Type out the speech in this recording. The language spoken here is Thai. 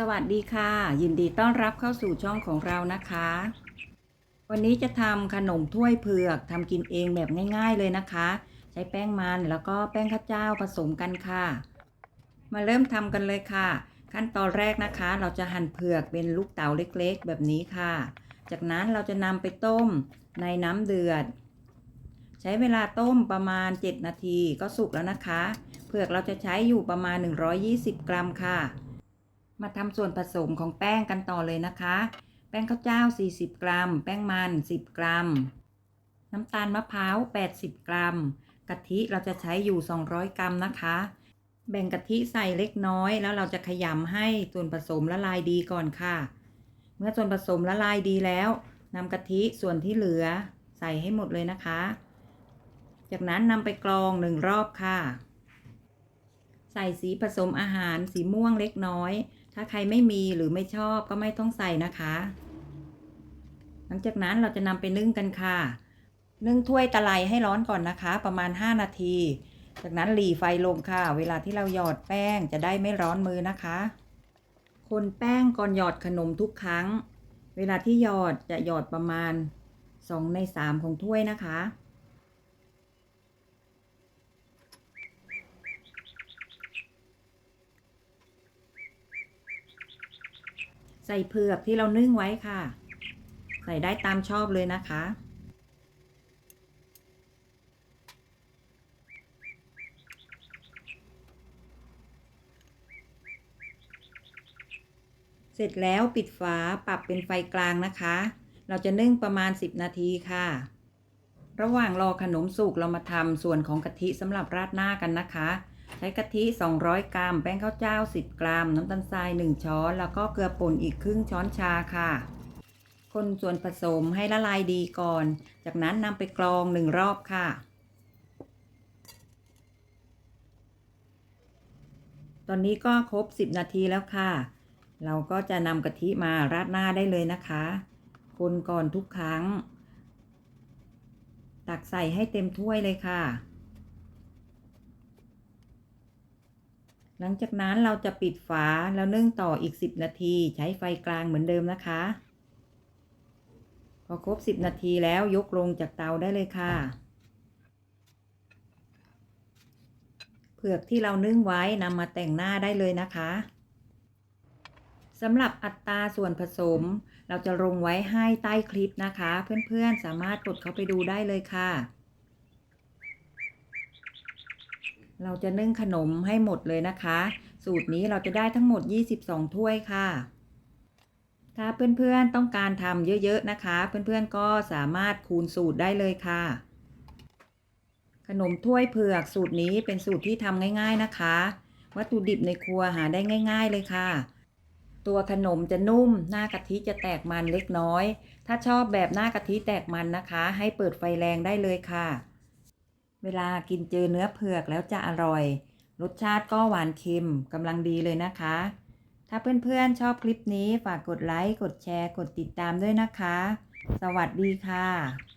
สวัสดีค่ะ ยินดีต้อนรับเข้าสู่ช่องของเรานะคะ วันนี้จะทำขนมถ้วยเผือกทำกินเองแบบง่าย ๆเลยนะคะ ใช้แป้งมันแล้วก็แป้งข้าวเจ้าผสมกันค่ะ มาเริ่มทำกันเลยค่ะ ขั้นตอนแรกนะคะ เราจะหั่นเผือกเป็นลูกเต๋าเล็กๆ แบบนี้ค่ะ จากนั้นเราจะนำไปต้มในน้ำเดือด ใช้เวลาต้มประมาณ 7 นาทีก็สุกแล้วนะคะ เผือกเราจะใช้อยู่ประมาณ 120 กรัมค่ะ มาทำส่วนผสมของแป้งกันต่อเลยนะคะ แป้งข้าวเจ้า 40 กรัม แป้งมัน 10 กรัม น้ำตาลมะพร้าว 80 กรัม กะทิเราจะใช้อยู่ 200 กรัมนะคะ แบ่งกะทิใส่เล็กน้อย แล้วเราจะขยำให้ส่วนผสมละลายดีก่อนค่ะ เมื่อส่วนผสมละลายดีแล้วนำกะทิส่วนที่เหลือใส่ให้หมดเลยนะคะ จากนั้นนำไปกรองหนึ่งรอบค่ะ ใส่สีผสมอาหารสีม่วงเล็กน้อย ถ้าใครไม่มีหรือไม่ชอบก็ไม่ต้องใส่นะคะ หลังจากนั้นเราจะนำไปนึ่งกันค่ะ นึ่งถ้วยตะไลให้ร้อนก่อนนะคะ ประมาณ 5 นาที จากนั้นหลีไฟลงค่ะ เวลาที่เราหยอดแป้งจะได้ไม่ร้อนมือนะคะ คนแป้งก่อนหยอดขนมทุกครั้ง เวลาที่หยอดจะหยอดประมาณ 2 ใน 3 ของถ้วยนะคะ ใส่เผือกที่เรานึ่งไว้ค่ะ ใส่ได้ตามชอบเลยนะคะ เสร็จแล้วปิดฝาปรับเป็นไฟกลางนะคะ เราจะนึ่งประมาณ 10 นาทีค่ะ ระหว่างรอขนมสุกเรามาทำส่วนของกะทิสำหรับราดหน้ากันนะคะ ใช้กะทิ 200 กรัม แป้งข้าวเจ้า 10 กรัม น้ำตาลทราย 1 ช้อน แล้วก็เกลือป่นอีกครึ่งช้อนชาค่ะ คนส่วนผสมให้ละลายดีก่อน จากนั้นนำไปกรองหนึ่งรอบค่ะ ตอนนี้ก็ครบ 10 นาทีแล้วค่ะ เราก็จะนำกะทิมาราดหน้าได้เลยนะคะ คนก่อนทุกครั้ง ตักใส่ให้เต็มถ้วยเลยค่ะ หลังจากนั้นเราจะปิดฝาแล้วนึ่งต่ออีก 10 นาที ใช้ไฟกลางเหมือนเดิมนะคะ พอครบ 10 นาทีแล้วยกลงจากเตาได้เลยค่ะ เผือกที่เรานึ่งไว้นำมาแต่งหน้าได้เลยนะคะสำหรับอัตราส่วนผสม เราจะลงไว้ให้ใต้คลิปนะคะ เพื่อนๆสามารถกดเข้าไปดูได้เลยค่ะ เราจะนึ่งขนมให้หมดเลยนะคะ สูตรนี้เราจะได้ทั้งหมด 22 ถ้วยค่ะ ถ้าเพื่อนๆต้องการทำเยอะๆนะคะ เพื่อนๆก็สามารถคูณสูตรได้เลยค่ะ ขนมถ้วยเผือกสูตรนี้เป็นสูตรที่ทำง่าย ๆนะคะ วัตถุดิบในครัวหาได้ง่าย ๆเลยค่ะ ตัวขนมจะนุ่ม หน้ากะทิจะแตกมันเล็กน้อย ถ้าชอบแบบหน้ากะทิแตกมันนะคะ ให้เปิดไฟแรงได้เลยค่ะ เวลากินเจอเนื้อเผือกแล้วจะอร่อย รสชาติก็หวานเค็มกำลังดีเลยนะคะ ถ้าเพื่อนๆชอบคลิปนี้ฝากกดไลค์ กดแชร์ กดติดตามด้วยนะคะ สวัสดีค่ะ